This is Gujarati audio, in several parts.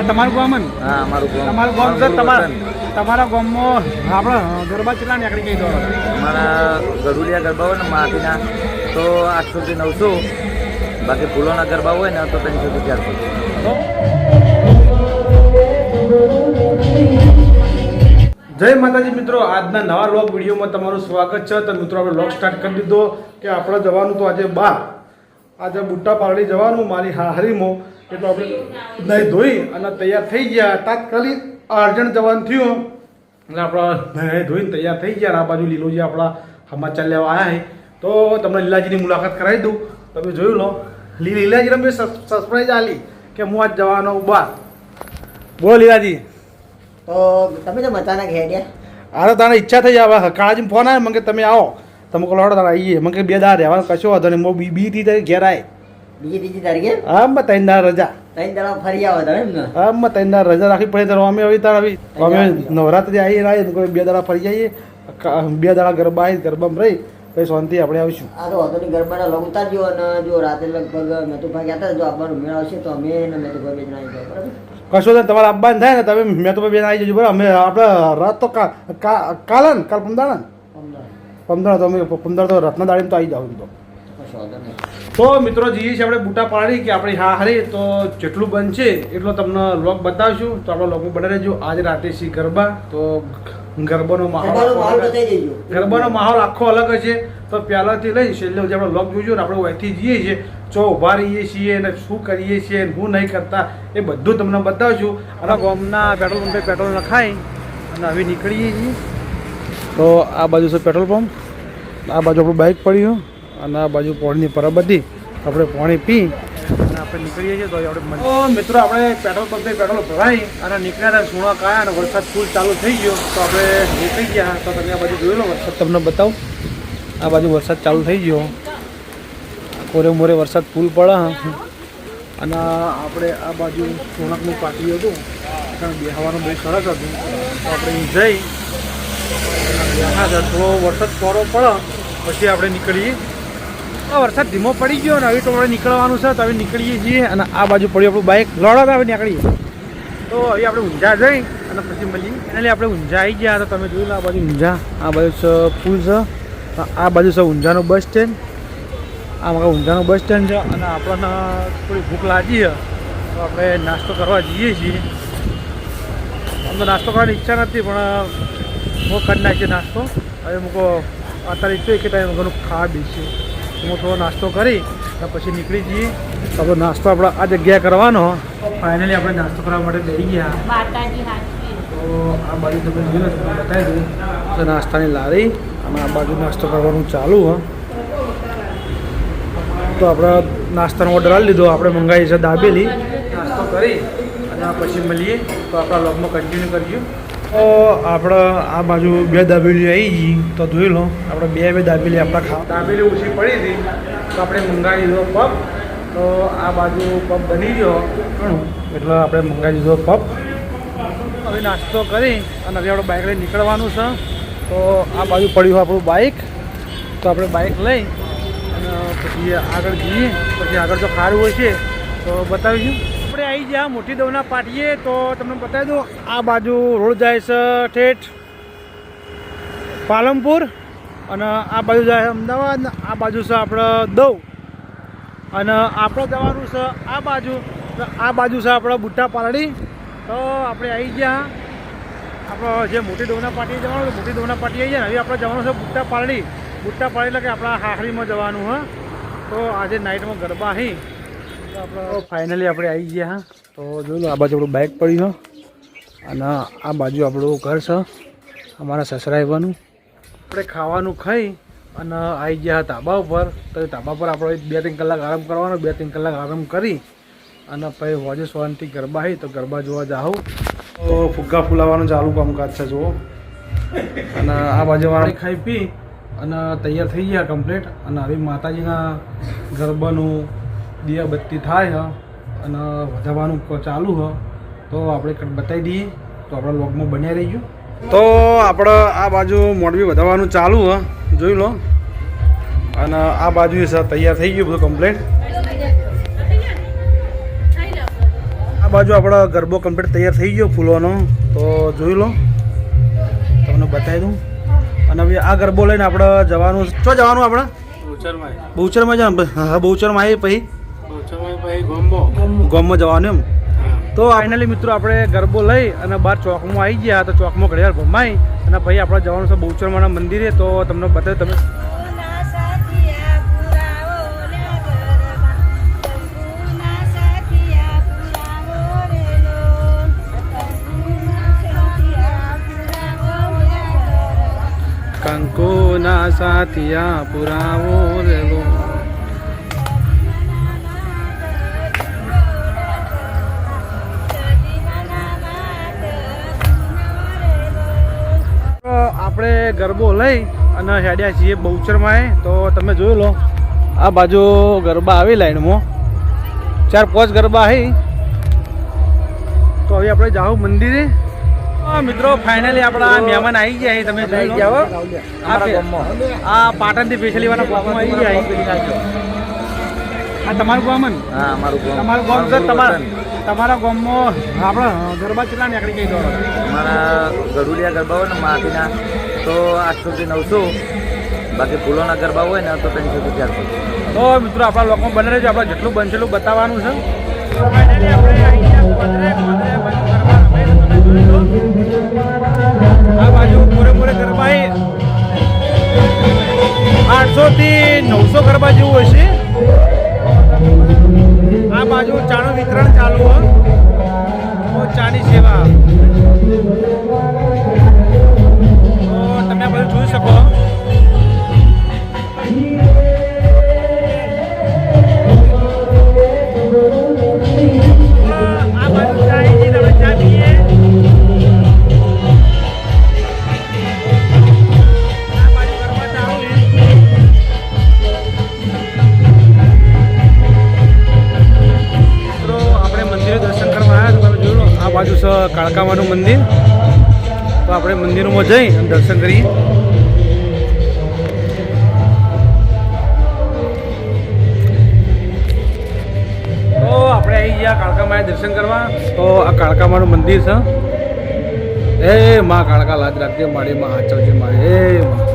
આ તમારું ગામ ને હા અમારું ગામ. તમારું ગામ છે તમારા તમારા ગામમાં આપણે ગરબા કેટલા નીકળી ગઈ દો અમારા ગરુડિયા ગરબા હોય ને માટીના તો આઠસોથી નવસો. બાકી ફૂલોના ગરબા હોય ને તો ત્રણસોથી ચારસો. જય માતાજી મિત્રો આજના નવા લોક વિડીયોમાં તમારું સ્વાગત છે. તો મિત્રો આપણે લોક સ્ટાર્ટ કરી દીધો કે આપણે જવાનું તો આજે બાર. આજે બુટ્ટા પારડી જવાનું મારી હાહરીમાં. એટલે આપણે નહીં ધોઈ અને તૈયાર થઈ ગયા. તાત્કાલિક અર્જન્ટ જવાનું થયું. એટલે આપણા નહીં ધોઈને તૈયાર થઈ ગયા. આ બાજુ લીલોજી આપણા સમાચાર લેવા આવ્યા તો તમને લીલાજીની મુલાકાત કરાવી દઉં. તમે જોયું લો. લી લીલાજીને મેં સરપ્રાઈઝ આલી કે હું આજ જવાનો બાર. બોલ લીલાજી. તો તમે તો અચાનક હેડ્યા અરે તને ઈચ્છા થઈ જાય. હવે કાળાજી ફોન આવે મને તમે આવો. તમે કહો તારા તારે આવીએ મને બે દાર રહેવાનું કશો વાંધો નહીં. મો બી બી થી તારી ઘેર આય. બીજી ત્રીજી તારીખે? આમ માં ત્રણ દાર રજા. ત્રણ દાડા ફરી આવો તમે ત્રણ દાર રજા રાખવી પડે ત્યારે અમે આવી તાર આવી. અમે નવરાત્રી આવીએ કોઈ બે દાડા ફરી જઈએ બે દાડા ગરબા આવી ગરબામાં રહી પછી શાંતિ આપણે આવીશું. આ તો હતો ગરબાના લોગ ઉતારજો અને જો રાતે લગભગ મેતુભા ગયા હતા જો આપવાનો મેળ આવશે તો અમે ને મેતુભા આવી જાવ બરાબર? કશો નહીં તમારા અબ્બાન થાય ને તમે મેં તો બેન આવી જજો બરાબર? અમે આપણે રાત તો કા- કા- કાલે પમદાણા પંદર પમદાણા તો અમે પમદાણા તો રત્ના દાડીમાં તો આવી જાવ તો. તો મિત્રો જઈએ છીએ આપણે બુટા પાડી કે આપણે હા હારી તો જેટલું બનશે એટલો તમને લોક બતાવશું. તો આપણે લોકમાં બને રહેજો. આજ રાતે છીએ ગરબા તો ગરબાનો માહોલ ગરબાનો માહોલ આખો અલગ છે તો પહેલાંથી લઈ છેલ્લે જે આપણે લોક જોઈશું ને આપણે અહીંથી જઈએ છીએ. ચો ઊભા રહીએ છીએ અને શું કરીએ છીએ ને શું નહીં કરતા એ બધું તમને બતાવશું. અને ગોમના પેટ્રોલ પંપે પેટ્રોલ નખાય અને હવે નીકળીએ છીએ. તો આ બાજુ છે પેટ્રોલ પંપ. આ બાજુ આપણું બાઇક પડ્યું. અને આ બાજુ પોણીની પરબ હતી. આપણે પાણી પી અને આપણે નીકળીએ છીએ તો આપણે મિત્રો આપણે પેટ્રોલ પંપે પેટ્રોલ ભરાઈ અને નીકળ્યા હતા સુણા કાયા અને વરસાદ ફૂલ ચાલુ થઈ ગયો. તો આપણે નીકળી ગયા. તો તમે આ બાજુ જોઈ લો, વરસાદ તમને બતાવું. આ બાજુ વરસાદ ચાલુ થઈ ગયો. કોરે મોરે વરસાદ ફૂલ પડે. અને આપણે આ બાજુ સોનકનું પાટી હતું. કારણ બેહવાનું બહુ સરસ હતું. તો આપણે જઈ. થોડો વરસાદ થોડો પડે. પછી આપણે નીકળીએ. આ વરસાદ ધીમો પડી ગયો ને હવે તો નીકળવાનું છે તો હવે નીકળીએ છીએ અને આ બાજુ પડ્યું આપણું બાઇક લડો આવે નીકળીએ. તો હવે આપણે ઊંઝા જઈ અને પછી મળીએ. એના લઈ આપણે ઊંઝા આવી ગયા તો તમે જોયું આ બાજુ ઊંઝા, આ બાજુ છે પુલ છે. આ બાજુ છે ઊંઝાનું બસ સ્ટેન્ડ આ મારા ઊંઝાનું બસ સ્ટેન્ડ છે અને આપણને થોડી ભૂખ લાગી છે. તો આપણે નાસ્તો કરવા જઈએ છીએ. અમને નાસ્તો કરવાની ઈચ્છા નથી, પણ હું કરી નાખીએ નાસ્તો. હવે મૂકો અત્યારે ઈચ્છું કે ટાઈમ ઘણું ખાવા બેસીએ. હું થોડો નાસ્તો કરી અને પછી નીકળી જઈએ. આપણો નાસ્તો આપણે આ જગ્યાએ કરવાનો. ફાઇનલી આપણે નાસ્તો કરવા માટે જઈ ગયા. તો આ બાજુ તમે જોઈ તમને બતાવી દઉં. તો નાસ્તાની લારી અને આ બાજુ નાસ્તો કરવાનું ચાલુ હ. તો આપણે નાસ્તાનો ઓર્ડર આપી લીધો આપણે મંગાવી છે દાબેલી. નાસ્તો કરી અને આ પછી મળીએ. તો આપણા લોગમાં કન્ટિન્યુ કરીએ. તો આપણે આ બાજુ બે દાબેલી આવી ગઈ. તો જોઈ લો આપણે બે બે દાબેલી આપણે ખા દાબેલી ઓછી પડી હતી, તો આપણે મંગાવી દીધો પપ. તો આ બાજુ પપ બની ગયો. ઘણું. એટલે આપણે મંગાવી દીધો પપ. હવે નાસ્તો કરી અને હવે આપણે બાઇક લઈ નીકળવાનું છે. તો આ બાજુ પડ્યું આપણું બાઇક તો આપણે બાઇક લઈ અને પછી આગળ જઈએ. પછી આગળ જો ખારું હોય છે તો બતાવીશું. આપણે આવી ગયા મોટી દવના પાટીએ, તો તમને બતાવી દઉં, આ બાજુ રોડ જાય છે ઠેઠ પાલનપુર અને આ બાજુ જાય છે અમદાવાદ, આ બાજુ છે આપણે દવ અને આપણે જવાનું છે આ બાજુ આ બાજુ છે આપણે બુટ્ટા પાલડી તો આપણે આવી ગયા આપણો જે મોટી દવના પાટી જવાનું મોટી દવના પાટી આવી ગયા હવે આપણે જવાનું છે બુટ્ટા પાલડી બુટ્ટા પાલડી એટલે કે આપણા હાહરીમાં જવાનું, હ. તો આજે નાઇટમાં ગરબા, હી. તો ફાઇનલી આપણે આવી ગયા, હા. તો જોઈ આ બાજુ આપણું બાઇક પડ્યું અને આ બાજુ આપણું ઘર છે, અમારા સસરા આવવાનું આપણે ખાવાનું ખાઈ અને આવી ગયા ધાબા ઉપર. તો ધાબા પર આપણે બે ત્રણ કલાક આરામ કરવાનો, બે ત્રણ કલાક આરામ કરી અને પછી હોજે સોનથી ગરબા આવી તો ગરબા જોવા જાઉં તો ફુગ્ગા ફૂલાવાનું ચાલુ કામકાજ છે, જુઓ. અને આ બાજુ વાળા ખાઈ પી અને તૈયાર થઈ ગયા કમ્પ્લીટ અને હવે માતાજીના ગરબાનું દિયાબત્તી થાય હ અને વધારવાનું ચાલુ હો તો આપણે બતાવી દઈએ. તો આપણા લોગમાં બન્યા રહીશું તો આપણે આ બાજુ મોડવી વધારવાનું ચાલુ હો જોઈ લો. અને આ બાજુ સર તૈયાર થઈ ગયું બધું કમ્પ્લીટ આ બાજુ આપણો ગરબો કમ્પ્લીટ તૈયાર થઈ ગયો ફૂલોનો. તો જોઈ લો. તમને બતાવી દઉં. અને હવે આ ગરબો લઈને આપણે જવાનું. શું જવાનું આપણે? બહુચરમાં જવાનું. હા બહુચરમાં આવીએ પછી. ગામમાં જવાનું એમ? તો ફાઇનલી મિત્રો આપણે ગરબો લઈ અને બહાર ચોકમાં આવી ગયા તો ચોકમાં ઘડિયાળ ભમાઈ અને પછી આપણે જવાનું છે બહુચરમાના મંદિરે. તો તમને બતાવે તમે કંકોના સાથિયા પુરાવો ને કંકુના સાથિયા પુરાવો રે આપણે ગરબો લઈ અને હેડ્યા છીએ બહુચરમાં તો તમે જોઈ લો આ બાજુ ગરબા આવી લાઈનમાં. ચાર પાંચ ગરબા આવી તો હવે આપણે જાઉં મંદિરે. મિત્રો ફાઇનલી આપણા મહેમાન આવી ગયા તમે જોઈ જાઓ આ પાટણથી પેશલી વાળા ગામમાં આવી ગયા. આ તમારું ગામ હા અમારું ગામ. તમારું ગામ સર તમારા. તમારા ગામમાં આપણા ગરબા કેટલા નીકળી ગઈ દોડો અમારા ગરુડિયા ગરબા હોય ને માટીના તો આઠસોથી નવસો. બાકી ફૂલોના ગરબા હોય ને તો ત્રણસોથી ચારસો. તો મિત્રો આપણા લોકો બને રહેજો આપણે જેટલું બનશે એટલું બતાવવાનું છે. છે. આ બાજુ પૂરે પૂરે ગરબા આઠસો થી નવસો ગરબા જેવું હશે આ બાજુ ચાનું વિતરણ ચાલુ હોય. ચાની સેવા. બાજુ છે કાળકામાનું મંદિર. તો આપણે મંદિરમાં જઈ દર્શન કરીએ. તો આપણે આવી ગયા કાળકામાએ દર્શન કરવા. તો આ કાળકામાનું મંદિર છે. એ માં કાળકા લાજ રાખજે, મારી માં આચવજે મારી. એ માં.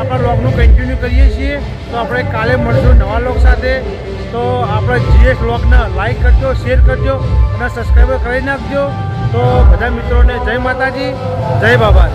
આપણે લોગનું કન્ટિન્યુ કરીએ છીએ. તો આપણે કાલે મળશું નવા લોગ સાથે. તો આપણા જીએસ લોગને લાઇક કરજો શેર કરજો અને સબસ્ક્રાઈબર કરી નાખજો. તો બધા મિત્રોને જય માતાજી, જય બાબા.